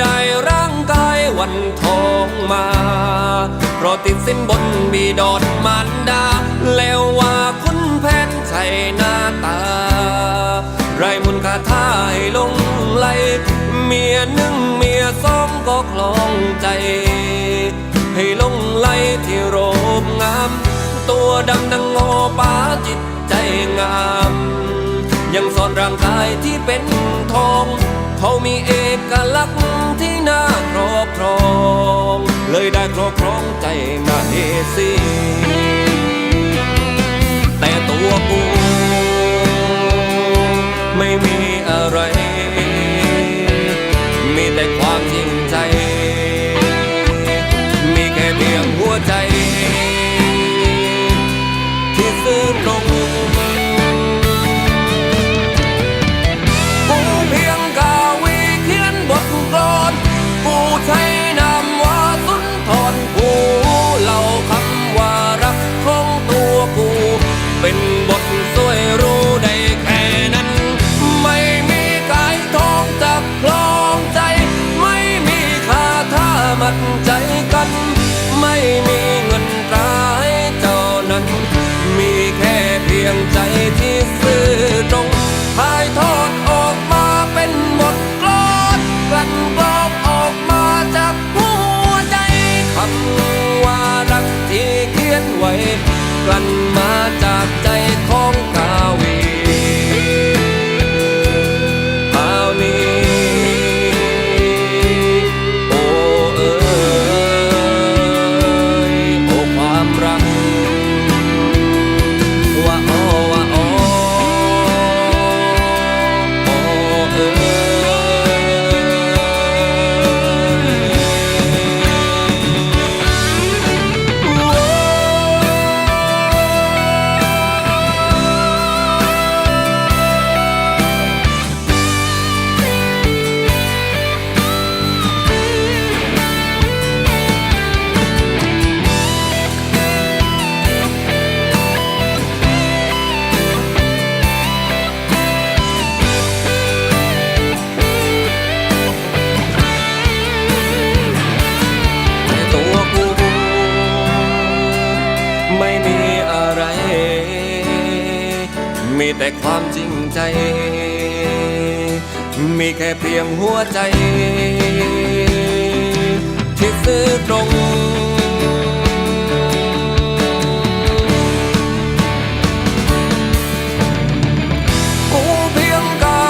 ได้ร่างกายวันทองมา เพราะติดสินบนบีดอนมารดา แล้วว่าคุณแผนใช่หน้าตา ไรมุนคาท่ายลงไหล เมียหนึ่งเมียสองก็คลองใจ ให้ลงไหลที่โรบงาม ตัวดำดังงอป้าจิตใจงาม ยังซ่อนร่างกายที่เป็นทอง เขามีเอกลักษณ์ที่น่าครอบครอง เลยได้ครอบครองใจมาเอซี เป็นบท มีแต่ความจริงใจ มีแค่เพียงหัวใจ ที่ซื่อตรงกูเพียงกา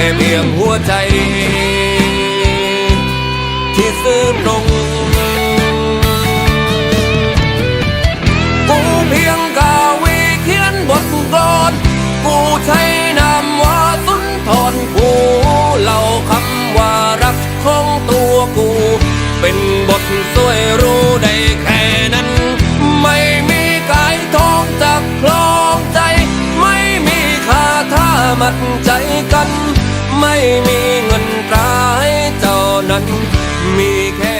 ค่เพียงหัวใจ ที่ซื่อตรงกูเพียงกาวีเขียนบทกลอนกูใช้นามว่าสุนทรกูเล่าคำว่ารักของตัวกู เป็นบทสวยรู้ได้แค่นั้น ไม่มีกายทองจากคลองใจ ไม่มีคาถ้ามัดใจกัน ไม่มีเงินตราให้เจ้านั้นมีแค่